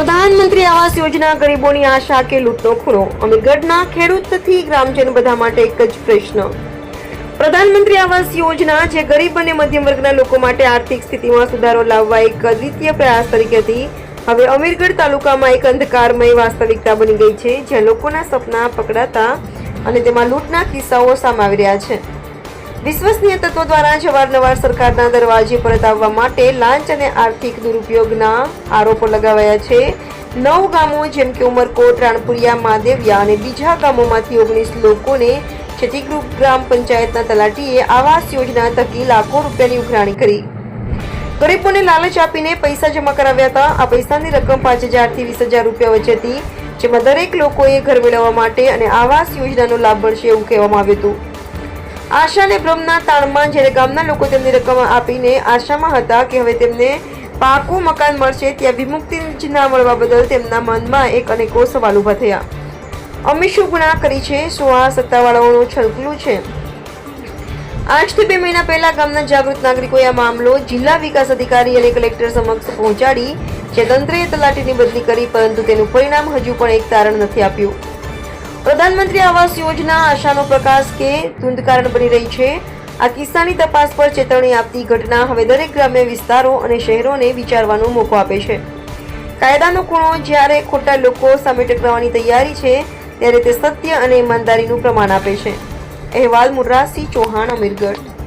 પ્રધાનમંત્રી આવાસ યોજના ગરીબોની આશા કે લૂંટનો ખૂણો. અમીરગઢના ખેડૂતથી ગ્રામજન બધા માટે એક જ પ્રશ્ન. પ્રધાનમંત્રી આવાસ યોજના જે ગરીબ અને મધ્યમ વર્ગના લોકો માટે આર્થિક સ્થિતિમાં સુધારો લાવવા એક અદ્વિતીય પ્રયાસ તરીકે હતી. હવે અમીરગઢ તાલુકામાં એક અંધકારમય વાસ્તવિકતા બની ગઈ છે, જ્યાં લોકોના સપના પકડાતા અને તેમાં લૂંટના કિસ્સાઓ સામે આવી રહ્યા છે. વિશ્વસનીય તત્વો દ્વારા જવારનવાર સરકારના દરવાજે પરત આવવા માટે લાંચ અને આર્થિક દુરુપયોગના આરોપો લગાવાયા છે. નવ ગામો જેમ કે ઉમરકોટ, રાણપુરિયા, માદેવિયા અને બીજા ગામોમાંથી ઓગણીસ લોકોને ક્ષતિગ્રુપ ગ્રામ પંચાયતના તલાટીએ આવાસ યોજના થકી લાખો રૂપિયાની ઉઘરાણી કરી. ગરીબોને લાલચ આપીને પૈસા જમા કરાવ્યા હતા. આ પૈસાની રકમ પાંચ હજારથી વીસ હજાર રૂપિયા વચ્ચે હતી, જેમાં દરેક લોકોએ ઘર મેળવવા માટે અને આવાસ યોજનાનો લાભ મળશે એવું કહેવામાં આવ્યું હતું. આશા અને બ્રહ્મના તાણમાં જ્યારે ગામના લોકો તેમની રકમ આપીને આશામાં હતા કે હવે તેમને પાકું મકાન મળશે ત્યાં વિમુક્તિ જ ના મળવા બદલ તેમના મનમાં એક અનેકો સવાલ ઊભા થયા. અમે શું ગુણા કરી છે? શું આ સત્તાવાળાઓનું છલકલું છે? આજથી બે મહિના પહેલા ગામના જાગૃત નાગરિકોએ આ મામલો જિલ્લા વિકાસ અધિકારી અને કલેક્ટર સમક્ષ પહોંચાડી જે તંત્રએ તલાટીની બદલી કરી, પરંતુ તેનું પરિણામ હજુ પણ એક તારણ નથી આપ્યું. પ્રધાનમંત્રી આવાસ યોજના આશાનો પ્રકાશ કે ધૂંધકારણ બની રહી છે. આ કિસ્સાની તપાસ પર ચેતવણી આપતી ઘટના હવે દરેક ગ્રામ્ય વિસ્તારો અને શહેરોને વિચારવાનો મોકો આપે છે. કાયદાનો ખૂણો જ્યારે ખોટા લોકો સામે ટકરાવવાની તૈયારી છે, ત્યારે તે સત્ય અને ઈમાનદારીનું પ્રમાણ આપે છે. અહેવાલ મુર્રાસી ચૌહાણ, અમીરગઢ.